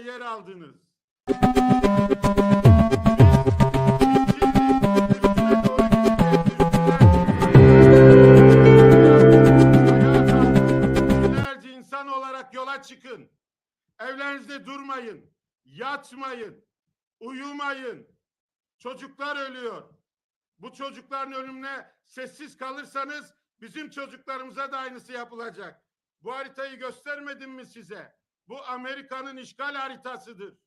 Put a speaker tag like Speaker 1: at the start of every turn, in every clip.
Speaker 1: yer aldınız. İnsan olarak yola çıkın. Evlerinizde durmayın. Yatmayın. Uyumayın. Çocuklar ölüyor. Bu çocukların ölümüne sessiz kalırsanız bizim çocuklarımıza da aynısı yapılacak. Bu haritayı göstermedim mi size? Bu Amerika'nın işgal haritasıdır.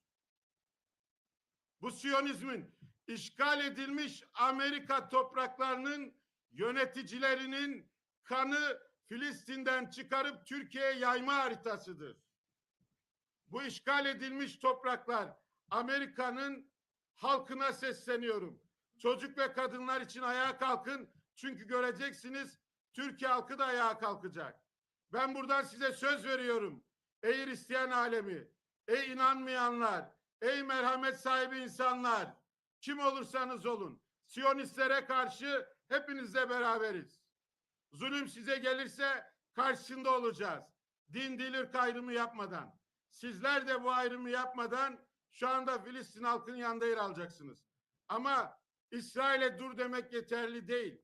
Speaker 1: Bu Siyonizmin işgal edilmiş Amerika topraklarının yöneticilerinin kanı Filistin'den çıkarıp Türkiye'ye yayma haritasıdır. Bu işgal edilmiş topraklar Amerika'nın halkına sesleniyorum. Çocuk ve kadınlar için ayağa kalkın. Çünkü göreceksiniz Türkiye halkı da ayağa kalkacak. Ben buradan size söz veriyorum. Ey Hristiyan alemi, ey inanmayanlar, ey merhamet sahibi insanlar, kim olursanız olun, Siyonistlere karşı hepinizle beraberiz. Zulüm size gelirse karşısında olacağız. Din dil ırk ayrımı yapmadan. Sizler de bu ayrımı yapmadan şu anda Filistin halkının yanında yer alacaksınız. Ama İsrail'e dur demek yeterli değil.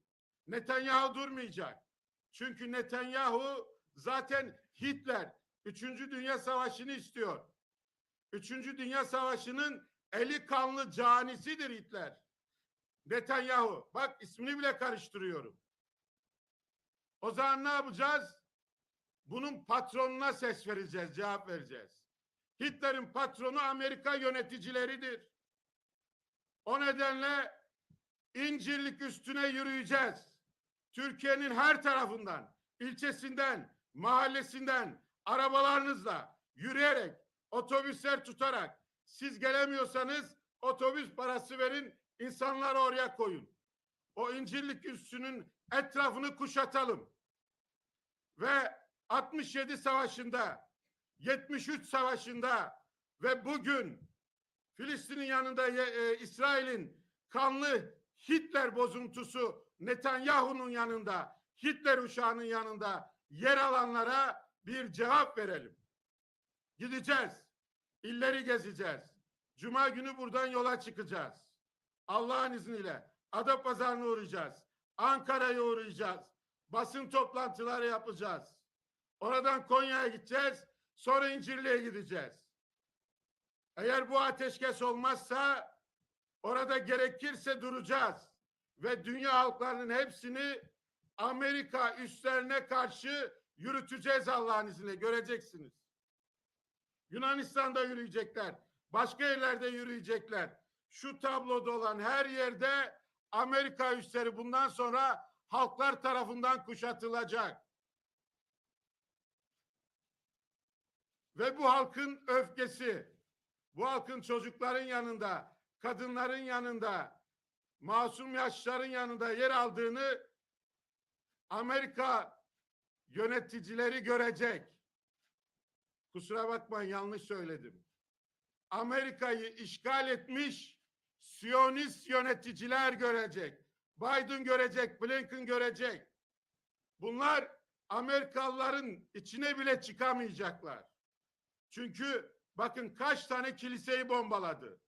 Speaker 1: Netanyahu durmayacak. Çünkü Netanyahu zaten Hitler Üçüncü Dünya Savaşı'nı istiyor. Üçüncü Dünya Savaşı'nın eli kanlı canisidir Hitler. Netanyahu. Bak ismini bile karıştırıyorum. O zaman ne yapacağız? Bunun patronuna ses vereceğiz, cevap vereceğiz. Hitler'in patronu Amerika yöneticileridir. O nedenle incirlik üstüne yürüyeceğiz. Türkiye'nin her tarafından, ilçesinden, mahallesinden, arabalarınızla, yürüyerek, otobüsler tutarak, siz gelemiyorsanız otobüs parası verin, insanları oraya koyun. O incirlik üstünün etrafını kuşatalım. Ve 67 savaşında, 73 savaşında ve bugün Filistin'in yanında e, İsrail'in kanlı Hitler bozuntusu Netanyahu'nun yanında, Hitler uşağının yanında yer alanlara bir cevap verelim. Gideceğiz. illeri gezeceğiz. Cuma günü buradan yola çıkacağız. Allah'ın izniyle Adapazarı'na uğrayacağız. Ankara'ya uğrayacağız. Basın toplantıları yapacağız. Oradan Konya'ya gideceğiz. Sonra İncirli'ye gideceğiz. Eğer bu ateşkes olmazsa orada gerekirse duracağız. Ve dünya halklarının hepsini Amerika üstlerine karşı yürüteceğiz Allah'ın izniyle. Göreceksiniz. Yunanistan'da yürüyecekler. Başka yerlerde yürüyecekler. Şu tabloda olan her yerde Amerika üsleri bundan sonra halklar tarafından kuşatılacak. Ve bu halkın öfkesi, bu halkın çocukların yanında, kadınların yanında, masum yaşların yanında yer aldığını Amerika yöneticileri görecek. Kusura bakmayın yanlış söyledim. Amerika'yı işgal etmiş Siyonist yöneticiler görecek. Biden görecek, Blinken görecek. Bunlar Amerikalıların içine bile çıkamayacaklar. Çünkü bakın kaç tane kiliseyi bombaladı.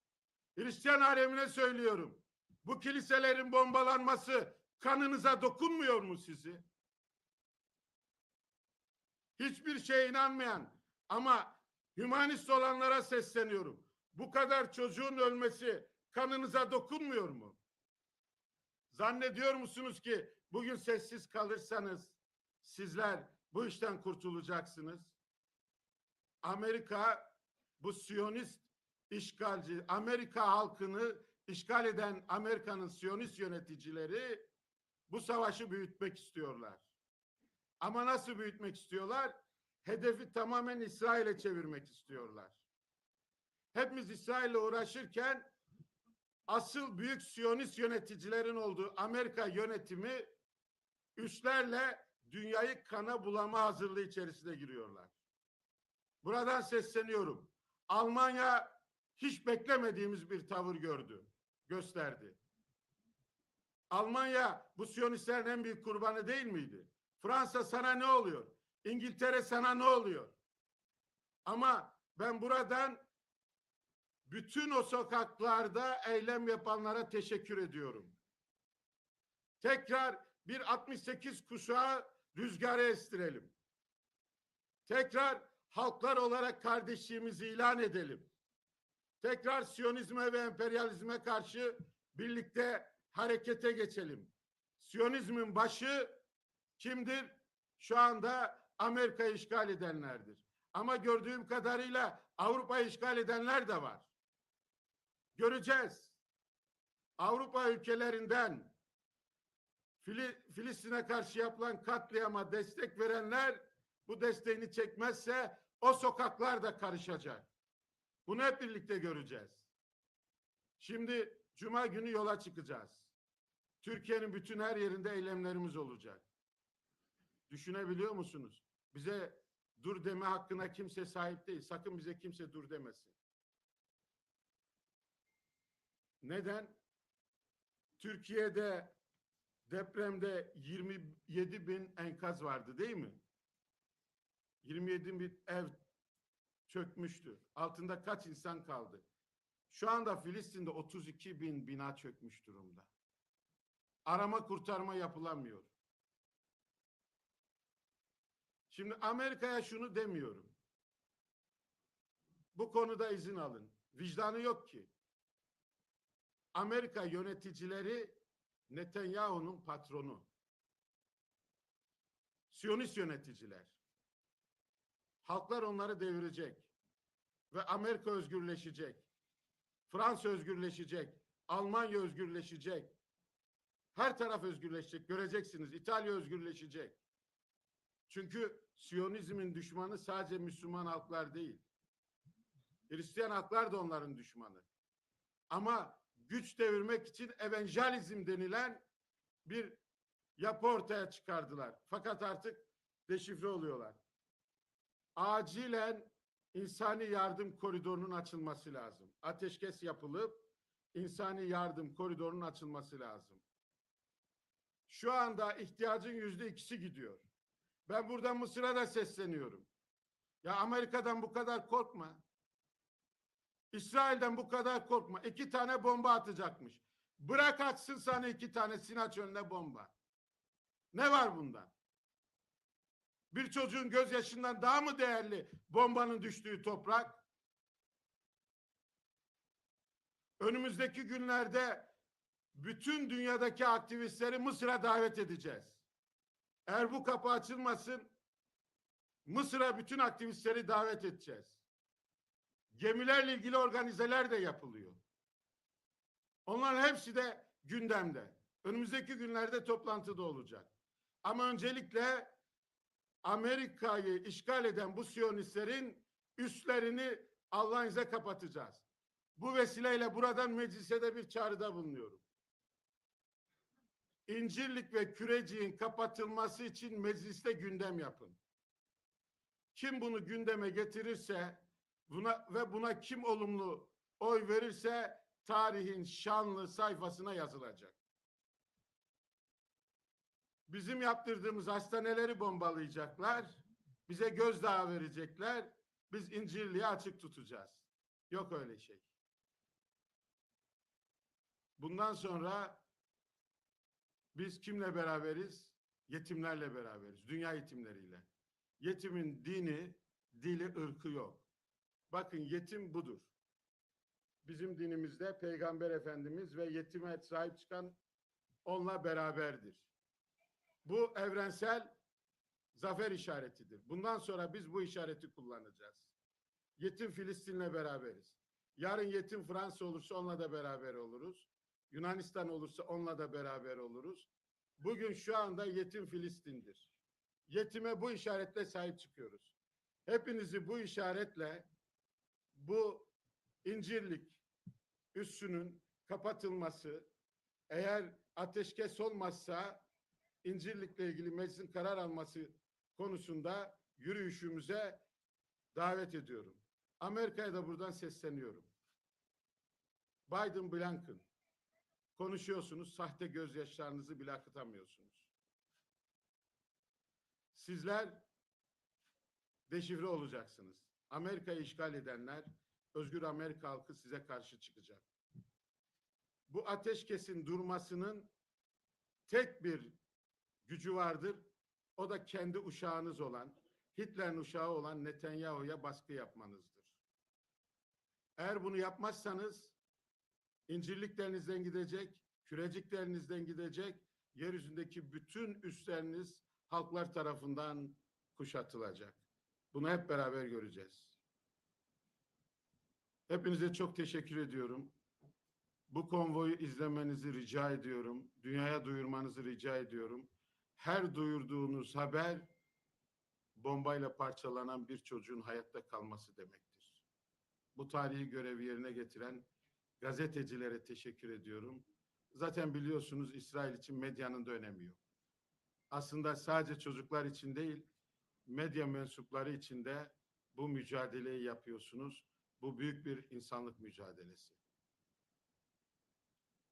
Speaker 1: Hristiyan alemine söylüyorum. Bu kiliselerin bombalanması kanınıza dokunmuyor mu sizi? Hiçbir şeye inanmayan ama hümanist olanlara sesleniyorum. Bu kadar çocuğun ölmesi kanınıza dokunmuyor mu? Zannediyor musunuz ki bugün sessiz kalırsanız sizler bu işten kurtulacaksınız? Amerika bu Siyonist işgalci, Amerika halkını işgal eden Amerika'nın Siyonist yöneticileri bu savaşı büyütmek istiyorlar. Ama nasıl büyütmek istiyorlar? Hedefi tamamen İsrail'e çevirmek istiyorlar. Hepimiz İsrail'le uğraşırken asıl büyük Siyonist yöneticilerin olduğu Amerika yönetimi üstlerle dünyayı kana bulama hazırlığı içerisine giriyorlar. Buradan sesleniyorum. Almanya hiç beklemediğimiz bir tavır gördü, gösterdi. Almanya bu Siyonistlerin en büyük kurbanı değil miydi? Fransa sana ne oluyor? İngiltere sana ne oluyor? Ama ben buradan bütün o sokaklarda eylem yapanlara teşekkür ediyorum. Tekrar bir 68 kuşağı rüzgara estirelim. Tekrar halklar olarak kardeşliğimizi ilan edelim. Tekrar Siyonizme ve emperyalizme karşı birlikte harekete geçelim. Siyonizmin başı kimdir? Şu anda Amerika'yı işgal edenlerdir. Ama gördüğüm kadarıyla Avrupa'yı işgal edenler de var. Göreceğiz. Avrupa ülkelerinden Fili- Filistin'e karşı yapılan katliama destek verenler bu desteğini çekmezse o sokaklar da karışacak. Bunu hep birlikte göreceğiz. Şimdi Cuma günü yola çıkacağız. Türkiye'nin bütün her yerinde eylemlerimiz olacak. Düşünebiliyor musunuz? Bize dur deme hakkına kimse sahip değil. Sakın bize kimse dur demesin. Neden? Türkiye'de depremde 27 bin enkaz vardı değil mi? 27 bin ev çökmüştü. Altında kaç insan kaldı? Şu anda Filistin'de 32 bin bina çökmüş durumda. Arama kurtarma yapılamıyor. Şimdi Amerika'ya şunu demiyorum. Bu konuda izin alın. Vicdanı yok ki. Amerika yöneticileri Netanyahu'nun patronu. Siyonist yöneticiler. Halklar onları devirecek. Ve Amerika özgürleşecek. Fransa özgürleşecek. Almanya özgürleşecek. Her taraf özgürleşecek. Göreceksiniz. İtalya özgürleşecek. Çünkü Siyonizmin düşmanı sadece Müslüman halklar değil. Hristiyan halklar da onların düşmanı. Ama güç devirmek için evangelizm denilen bir yapı ortaya çıkardılar. Fakat artık deşifre oluyorlar. Acilen insani yardım koridorunun açılması lazım. Ateşkes yapılıp insani yardım koridorunun açılması lazım. Şu anda ihtiyacın yüzde ikisi gidiyor. Ben buradan Mısır'a da sesleniyorum. Ya Amerika'dan bu kadar korkma. İsrail'den bu kadar korkma. İki tane bomba atacakmış. Bırak atsın sana iki tane Sinaç önüne bomba. Ne var bundan? Bir çocuğun gözyaşından daha mı değerli bombanın düştüğü toprak? Önümüzdeki günlerde bütün dünyadaki aktivistleri Mısır'a davet edeceğiz. Eğer bu kapı açılmasın Mısır'a bütün aktivistleri davet edeceğiz. Gemilerle ilgili organizeler de yapılıyor. Onların hepsi de gündemde. Önümüzdeki günlerde toplantıda olacak. Ama öncelikle Amerika'yı işgal eden bu Siyonistlerin üstlerini Allah'ın kapatacağız. Bu vesileyle buradan meclise de bir çağrıda bulunuyorum. İncirlik ve Kürecik'in kapatılması için mecliste gündem yapın. Kim bunu gündeme getirirse buna ve buna kim olumlu oy verirse tarihin şanlı sayfasına yazılacak. Bizim yaptırdığımız hastaneleri bombalayacaklar. Bize gözdağı verecekler. Biz İncirli'yi açık tutacağız. Yok öyle şey. Bundan sonra biz kimle beraberiz? Yetimlerle beraberiz. Dünya yetimleriyle. Yetimin dini, dili, ırkı yok. Bakın yetim budur. Bizim dinimizde Peygamber Efendimiz ve yetime sahip çıkan onunla beraberdir. Bu evrensel zafer işaretidir. Bundan sonra biz bu işareti kullanacağız. Yetim Filistin'le beraberiz. Yarın yetim Fransa olursa onunla da beraber oluruz. Yunanistan olursa onunla da beraber oluruz. Bugün şu anda yetim Filistin'dir. Yetime bu işaretle sahip çıkıyoruz. Hepinizi bu işaretle bu incirlik üssünün kapatılması eğer ateşkes olmazsa incirlikle ilgili meclisin karar alması konusunda yürüyüşümüze davet ediyorum. Amerika'ya da buradan sesleniyorum. Biden Blinken konuşuyorsunuz, sahte gözyaşlarınızı bile akıtamıyorsunuz. Sizler deşifre olacaksınız. Amerika'yı işgal edenler, özgür Amerika halkı size karşı çıkacak. Bu ateşkesin durmasının tek bir gücü vardır. O da kendi uşağınız olan, Hitler'in uşağı olan Netanyahu'ya baskı yapmanızdır. Eğer bunu yapmazsanız incirliklerinizden gidecek, küreciklerinizden gidecek, yeryüzündeki bütün üstleriniz halklar tarafından kuşatılacak. Bunu hep beraber göreceğiz. Hepinize çok teşekkür ediyorum. Bu konvoyu izlemenizi rica ediyorum. Dünyaya duyurmanızı rica ediyorum. Her duyurduğunuz haber bombayla parçalanan bir çocuğun hayatta kalması demektir. Bu tarihi görevi yerine getiren gazetecilere teşekkür ediyorum. Zaten biliyorsunuz İsrail için medyanın da önemi yok. Aslında sadece çocuklar için değil, medya mensupları için de bu mücadeleyi yapıyorsunuz. Bu büyük bir insanlık mücadelesi.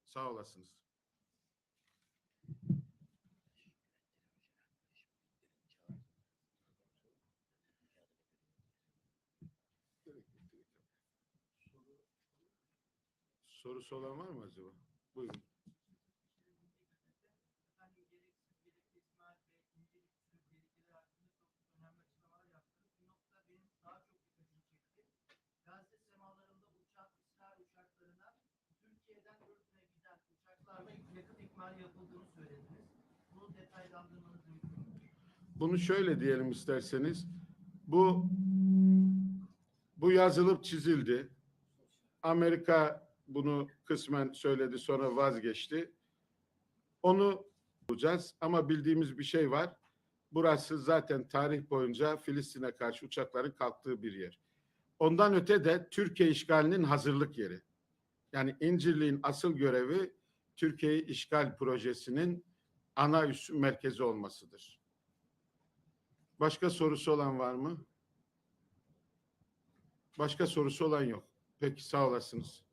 Speaker 1: Sağ olasınız.
Speaker 2: Yapıldığını söylediniz. Bunu detaylandırmanız mümkün mü?
Speaker 1: Bunu şöyle diyelim isterseniz. Bu bu yazılıp çizildi. Amerika bunu kısmen söyledi sonra vazgeçti. Onu bulacağız ama bildiğimiz bir şey var. Burası zaten tarih boyunca Filistin'e karşı uçakların kalktığı bir yer. Ondan öte de Türkiye işgalinin hazırlık yeri. Yani İncirli'nin asıl görevi Türkiye işgal projesinin ana üs merkezi olmasıdır. Başka sorusu olan var mı? Başka sorusu olan yok. Peki sağ olasınız.